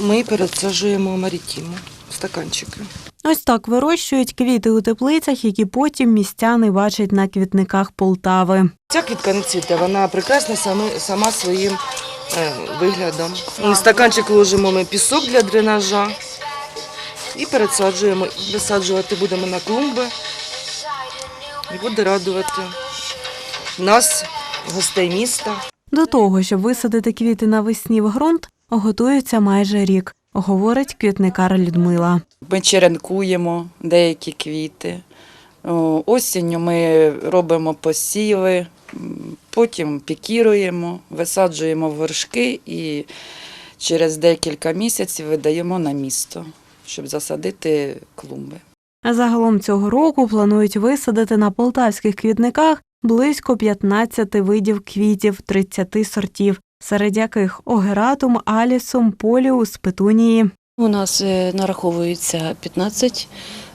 Ми пересаджуємо марітіму в стаканчики. Ось так вирощують квіти у теплицях, які потім містяни бачать на квітниках Полтави. Ця квітка не цвіте, вона прекрасна сама, сама своїм е, виглядом. В стаканчик ложимо ми пісок для дренажа і пересаджуємо. Висаджувати будемо на клумби і буде радувати нас, гостей міста. До того, щоб висадити квіти навесні в ґрунт, готуються майже рік, говорить квітникар Людмила. Ми черенкуємо деякі квіти. Осінню ми робимо посіви, потім пікіруємо, висаджуємо в вершки і через декілька місяців видаємо на місто, щоб засадити клумби. Загалом цього року планують висадити на полтавських квітниках близько 15 видів квітів 30 сортів, серед яких огератум, алісум, поліус, петунії. У нас е, нараховується 15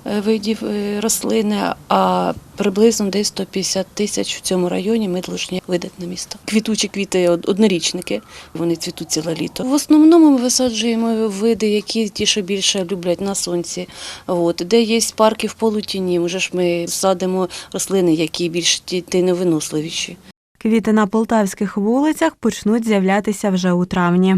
е, видів е, рослини, а приблизно десь 150 тисяч в цьому районі ми повинні видати на місто. Квітучі квіти однорічники, вони цвітуть ціле літо. В основному ми висаджуємо види, які ті, що більше люблять на сонці. От де є парки в полутіні, вже ж ми садимо рослини, які більш ті- тіньовиносливіші. Квіти на полтавських вулицях почнуть з'являтися вже у травні.